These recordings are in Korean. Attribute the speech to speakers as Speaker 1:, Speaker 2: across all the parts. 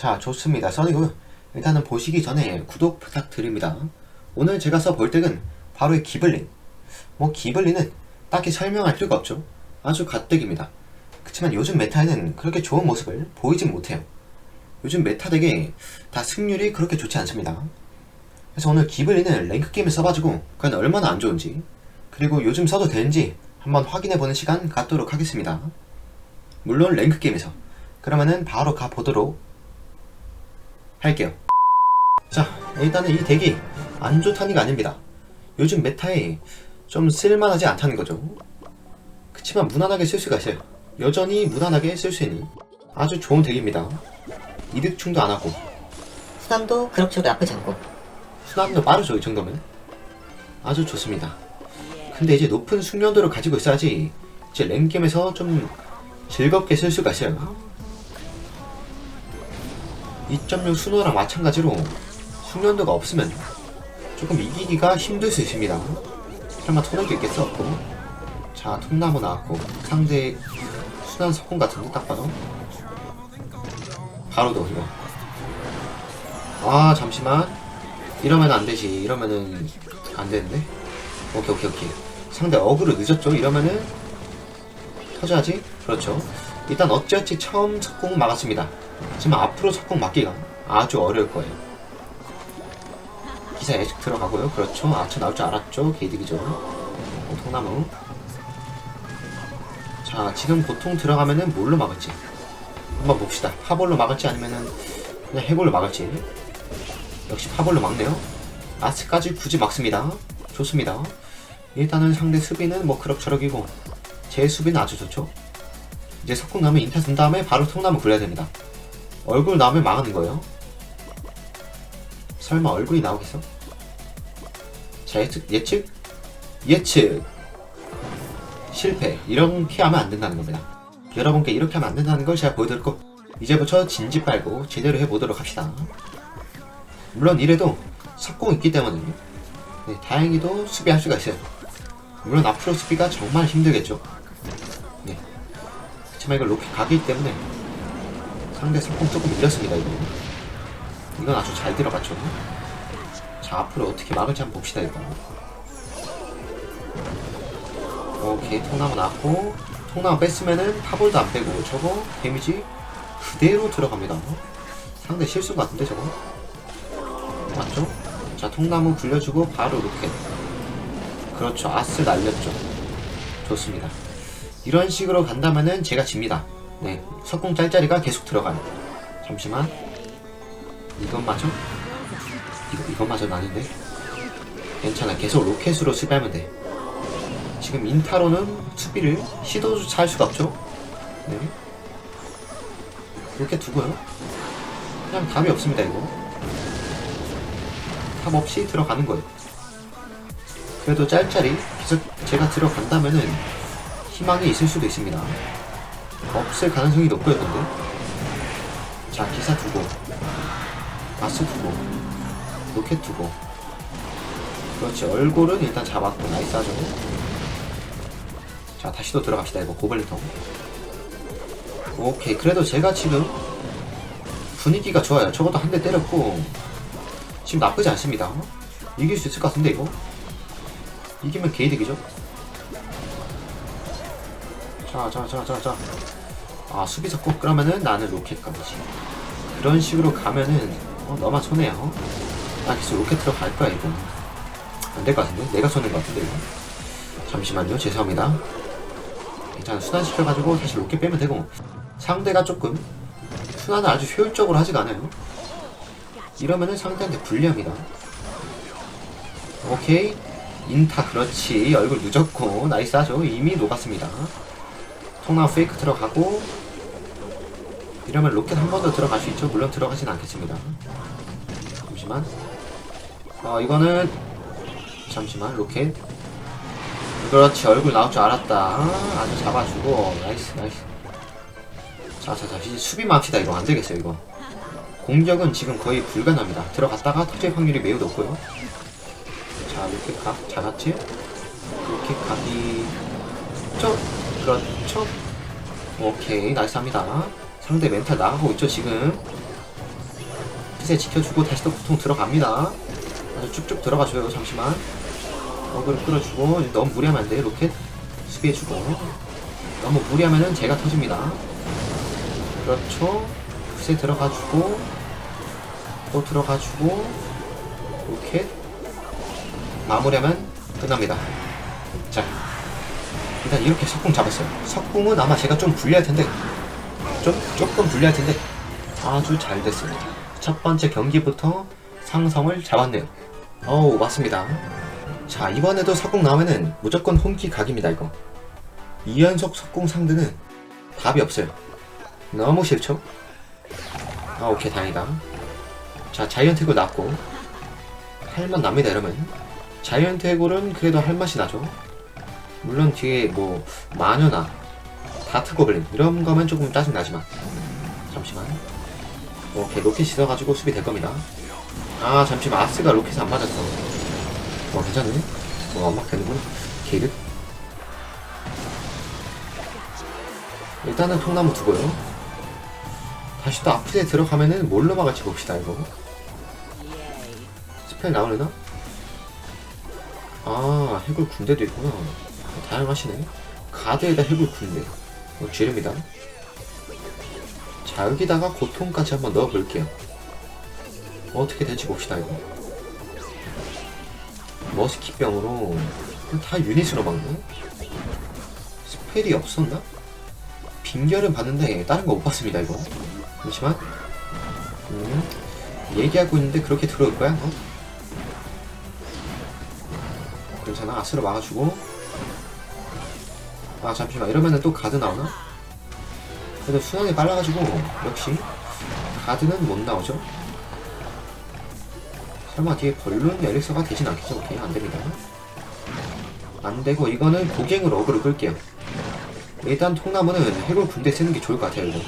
Speaker 1: 자, 좋습니다. 선이고 일단은 보시기 전에 구독 부탁드립니다. 오늘 제가 써볼 덱은 바로 이 기블린. 뭐 기블린은 딱히 설명할 필요가 없죠. 아주 가뜩입니다. 그치만 요즘 메타에는 그렇게 좋은 모습을 보이진 못해요. 요즘 메타 덱에 다 승률이 그렇게 좋지 않습니다. 그래서 오늘 기블린을 랭크 게임에 써가지고 과연 얼마나 안 좋은지 그리고 요즘 써도 되는지 한번 확인해보는 시간 갖도록 하겠습니다. 물론 랭크 게임에서 그러면은 바로 가보도록 할게요. 자, 일단은 이 덱이 안 좋다는 게 아닙니다. 요즘 메타에 좀 쓸만하지 않다는 거죠. 그치만 무난하게 쓸 수가 있어요. 여전히 무난하게 쓸 수 있는 아주 좋은 덱입니다. 이득충도 안 하고
Speaker 2: 수담도 그럭저럭 나쁘지 않고
Speaker 1: 수납도 빠르죠 이 정도면 아주 좋습니다 근데 이제 높은 숙련도를 가지고 있어야지 이제 랭겜에서 좀 즐겁게 쓸 수가 있어요 2.6 순호랑 마찬가지로 숙련도가 없으면 조금 이기기가 힘들 수 있습니다 설마 토너도 있겠어 없고 자 톱나무 나왔고 상대 순한 석공 같은데 딱 봐도 바로 도 이거 아 잠시만 이러면 안 되지. 이러면은 안 되는데. 오케이 오케이 오케이. 상대 어그로 늦었죠. 이러면은 터져야지. 그렇죠. 일단 어찌어찌 처음 석공 막았습니다. 지금 앞으로 석공 막기가 아주 어려울 거예요. 기사 예측 들어가고요. 그렇죠. 아차 나올 줄 알았죠. 개이득이죠. 어, 통나무. 자, 지금 보통 들어가면은 뭘로 막을지 한번 봅시다. 파볼로 막을지 아니면은 그냥 해골로 막을지. 역시 파볼로 막네요. 아스까지 굳이 막습니다. 좋습니다. 일단은 상대 수비는 뭐 그럭저럭이고 제 수비는 아주 좋죠. 이제 석궁 나면 인타 둔 다음에 바로 통나무 굴려야 됩니다. 얼굴 나오면 망하는 거예요. 설마 얼굴이 나오겠어? 자 예측 예측 예측 실패 이렇게 하면 안 된다는 겁니다. 여러분께 이렇게 하면 안 된다는 걸 제가 보여드렸고 이제부터 진지 빨고 제대로 해보도록 합시다. 물론 이래도 석공 있기 때문에 네, 다행히도 수비할 수가 있어요. 물론 앞으로 수비가 정말 힘들겠죠. 네. 그렇지만 이걸 로켓 가기 때문에 상대 석공 조금 밀렸습니다 이거. 이건 아주 잘 들어갔죠. 자 앞으로 어떻게 막을지 한번 봅시다 이거. 오케이 통나무 나왔고 통나무 뺐으면은 파볼도 안 빼고 저거 데미지 그대로 들어갑니다. 상대 실수 같은데 저거. 맞죠? 자, 통나무 굴려주고 바로 로켓. 그렇죠. 아스 날렸죠. 좋습니다. 이런 식으로 간다면은 제가 집니다. 네. 석궁 짤짤이가 계속 들어가요. 잠시만. 맞아? 이거, 맞아 아닌데? 괜찮아. 계속 로켓으로 수비하면 돼. 지금 인타로는 수비를 시도조차 할 수가 없죠? 네. 로켓 두고요. 그냥 답이 없습니다, 이거. 탑 없이 들어가는 거예요. 그래도 짤짤이 제가 들어간다면은 희망이 있을 수도 있습니다. 없을 가능성이 근데. 자, 기사 두고, 마스 두고, 로켓 두고. 그렇지, 얼굴은 일단 잡았고, 나이스 하죠. 자, 다시 또 들어갑시다, 이거, 고블린 통. 오케이, 그래도 제가 지금 분위기가 좋아요. 저것도 한 대 때렸고, 지금 나쁘지 않습니다. 이길 수 있을 것 같은데 이거? 이기면 개이득이죠? 자, 자, 자, 자, 자. 아, 수비 섞고 그러면은 나는 로켓 가보지. 그런 식으로 가면은 어, 너만 손해야. 어? 나 계속 로켓 들어갈 거야 이거. 안될 것 같은데? 내가 손해인 것 같은데 이거. 잠시만요. 죄송합니다. 일단 순환시켜가지고 다시 로켓 빼면 되고 상대가 조금 순환을 아주 효율적으로 하지가 않아요. 이러면은 상대한테 불리합니다. 오케이. 인타 그렇지. 얼굴 늦었고 나이스 하죠. 이미 녹았습니다. 통나무 페이크 들어가고 이러면 로켓 한 번 더 들어갈 수 있죠. 물론 들어가진 않겠습니다. 잠시만. 어 이거는 잠시만 로켓. 그렇지 얼굴 나올 줄 알았다. 아주 잡아주고 나이스 나이스. 자자자 이제 수비만 합시다 이거 안 되겠어요 이거. 공격은 지금 거의 불가능합니다. 들어갔다가 터질 확률이 매우 높고요. 자, 이렇게 각 잡았지? 이렇게 각이 쪽 그렇죠? 오케이, 나이스 합니다. 상대 멘탈 나가고 있죠, 지금. 푸세 지켜주고 다시 또 보통 들어갑니다. 아주 쭉쭉 들어가줘요. 잠시만. 어그를 끌어주고 너무 무리하면 안 돼. 로켓 수비해주고 너무 무리하면은 제가 터집니다. 그렇죠. 푸세 들어가주고 또 들어가주고 로켓 마무리하면 끝납니다. 자 일단 이렇게 석궁 잡았어요. 석궁은 아마 제가 좀 불리할 텐데 좀 조금 불리할 텐데 아주 잘 됐습니다. 첫 번째 경기부터 상성을 잡았네요. 어우 맞습니다. 자 이번에도 석궁 나오면은 무조건 홈키 각입니다 이거. 2연속 석궁 상대는 답이 없어요. 너무 싫죠? 아 오케이 다행이다. 자 자이언트 해골 나왔고 할맛 납니다 이러면 자이언트 해골은 그래도 할 맛이 나죠. 물론 뒤에 뭐 마녀나 다트 고블린 이런 거면 조금 짜증 나지만 잠시만 오케이 로켓 씻어가지고 수비 될 겁니다. 아 잠시만 아스가 로켓 안 맞았어. 어 괜찮네. 어 엄막 되는구나. 게이드. 일단은 통나무 두고요. 다시 또 앞에 들어가면은 뭘로 막을지 봅시다 이거. 스펠 나오려나? 아 해골 군대도 있구나. 어, 다양하시네. 가드에다 해골 군대. 어, 쥐릅니다. 자 여기다가 고통까지 한번 넣어볼게요. 어떻게 될지 봅시다 이거. 머스키병으로 다 유닛으로 막네. 스펠이 없었나? 빙결은 봤는데 다른 거 못 봤습니다 이거. 잠시만. 음, 얘기하고 있는데 그렇게 들어올 거야? 어? 괜찮아 아스로 막아주고. 아 잠시만 이러면은 또 가드 나오나? 그래도 순환이 빨라가지고 역시 가드는 못 나오죠. 설마 뒤에 벌룬 엘릭서가 되진 않겠죠? 오케이 안됩니다. 안되고 이거는 고갱으로 어그로 끌게요. 일단 통나무는 해골 군대 쓰는 게 좋을 것 같아요 이거.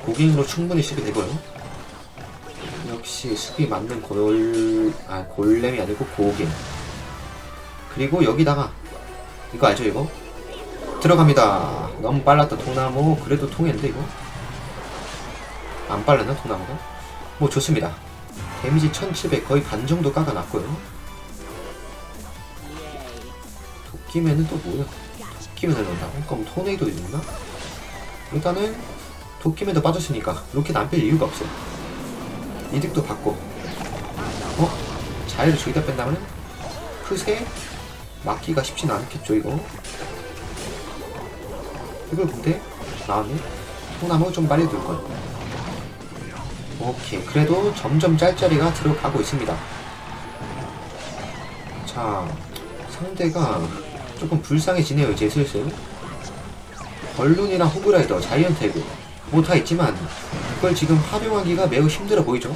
Speaker 1: 고갱으로 충분히 수비 되고요. 역시 수비 맞는 골... 아 골렘이 아니고 고갱. 그리고 여기다가 이거 알죠 이거? 들어갑니다. 너무 빨랐다 통나무. 그래도 통했는데 이거? 안 빨랐나 통나무가? 뭐 좋습니다. 데미지 1700 거의 반 정도 깎아놨고요. 도끼맨은 또 뭐야? 도끼맨을 넣는다고? 그럼 토네이도 있나? 일단은 도끼맨도 빠졌으니까 로켓 안 뺄 이유가 없어요. 이득도 받고 어? 자해를 저기다 뺀다면은? 크세? 막기가 쉽진 않겠죠 이거? 이걸 근데 나왔네? 통나무 좀 빨리 들걸. 오케이. 그래도 점점 짤짤이가 들어가고 있습니다. 자 상대가 조금 불쌍해지네요 이제 슬슬. 벌룬이나 호그라이더 자이언트 에그 뭐다 있지만 그걸 지금 활용하기가 매우 힘들어 보이죠?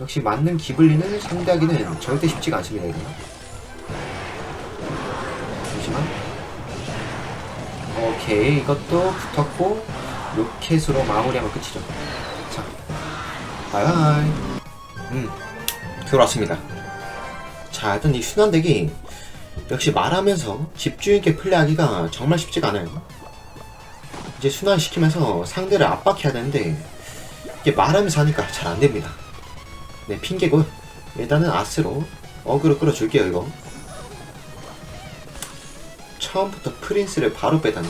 Speaker 1: 역시 맞는 기블리는 상대하기는 절대 쉽지가 않습니다 이거 오케이 이것도 붙었고 로켓으로 마무리하면 끝이죠. 자 바이바이. 음 들어왔습니다. 자 일단 이 순환덱이 역시 말하면서 집중 있게 플레이하기가 정말 쉽지가 않아요. 이제 순환시키면서 상대를 압박해야 되는데 이게 말하면서 하니까 잘 안됩니다. 네 핑계고 일단은 아스로 어그로 끌어줄게요 이거. 처음부터 프린스를 바로 빼다니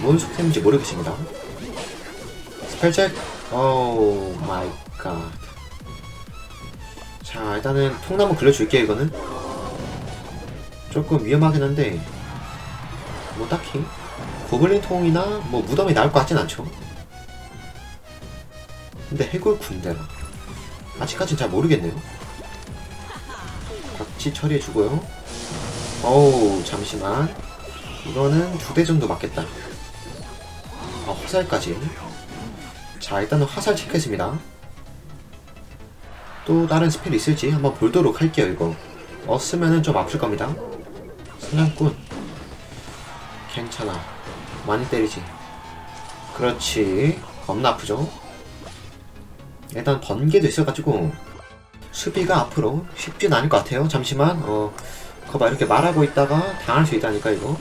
Speaker 1: 뭔 속셈인지 모르겠습니다 스펠책 오우 마이 갓 자, 일단은 통나무 그려줄게요, 이거는. 조금 위험하긴 한데, 뭐 딱히, 고블린 통이나 뭐 무덤이 나올 것 같진 않죠. 근데 해골 군대라. 아직까진 잘 모르겠네요. 같이 처리해주고요. 어우, 잠시만. 이거는 두 대 정도 맞겠다. 아, 화살까지. 자, 일단은 화살 체크했습니다. 또 다른 스펠이 있을지 한번 보도록 할게요 이거. 없으면은 좀 아플 겁니다. 사냥꾼. 괜찮아. 많이 때리지. 그렇지. 겁나 아프죠? 일단 번개도 있어가지고 수비가 앞으로 쉽진 않을 것 같아요. 잠시만 어 거봐 이렇게 말하고 있다가 당할 수 있다니까 이거.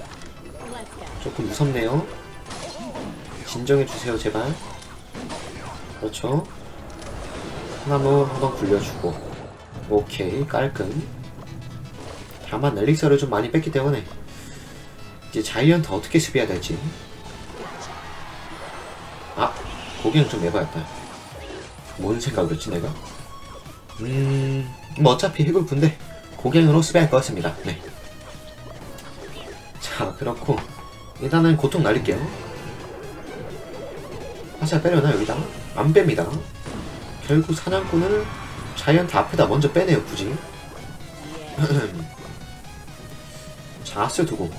Speaker 1: 조금 무섭네요 진정해주세요 제발 그렇죠. 하나무 한번 굴려주고. 오케이, 깔끔. 다만 엘릭서를 좀 많이 뺐기 때문에 이제 자이언트 어떻게 수비해야 될지. 아, 고개는 좀 매봐였다. 뭔 생각이었지 내가? 음, 뭐 어차피 해골군데 고갱으로 수비할 것 같습니다. 네. 자, 그렇고 일단은 고통 날릴게요. 화살 빼려나 여기다? 안 뺍니다. 결국 사냥꾼을 자이언트 앞에다 먼저 빼네요 굳이. 자스 두고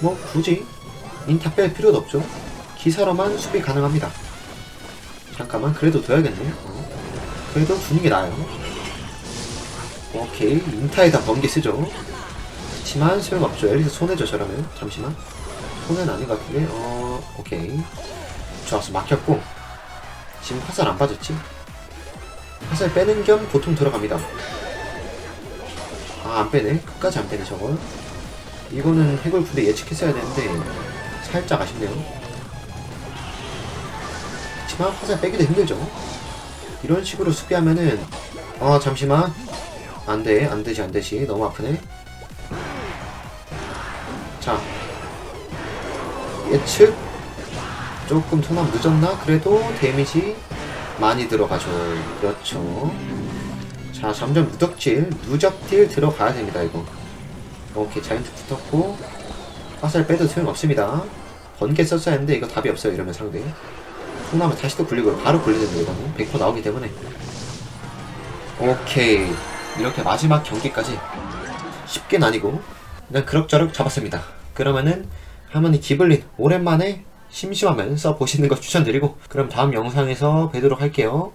Speaker 1: 뭐 굳이 인타 뺄 필요도 없죠. 기사로만 수비 가능합니다. 잠깐만 그래도 둬야겠네. 어. 그래도 게 나아요. 오케이 인타에다 번개 쓰죠. 그렇지만 소용없죠. 엘리스 손해죠 저라면 잠시만. 손해는 아닌 것 같은데. 어 오케이. 좋았어 막혔고 지금 화살 안 빠졌지? 화살 빼는 겸 보통 들어갑니다. 아 안 빼네. 끝까지 안 빼네 저걸. 이거는 해골 군대 예측했어야 되는데 살짝 아쉽네요. 그렇지만 화살 빼기도 힘들죠. 이런 식으로 수비하면은 어 잠시만 안돼 안되지 안되지 너무 아프네. 자 예측 조금 소남 늦었나? 그래도 데미지 많이 들어가죠. 그렇죠. 자, 점점 누적질, 누적딜 들어가야 됩니다, 이거. 오케이, 자이언트 붙었고, 화살 빼도 소용없습니다. 번개 썼어야 했는데, 이거 답이 없어요, 이러면 상대. 소남을 다시 또 굴리고, 바로 굴리는데, 이거는. 100% 나오기 때문에. 오케이. 이렇게 마지막 경기까지 쉽게는 아니고, 그냥 그럭저럭 잡았습니다. 그러면은, 하모니 기블린, 오랜만에 심심하면 써보시는 거 추천드리고 그럼 다음 영상에서 뵈도록 할게요.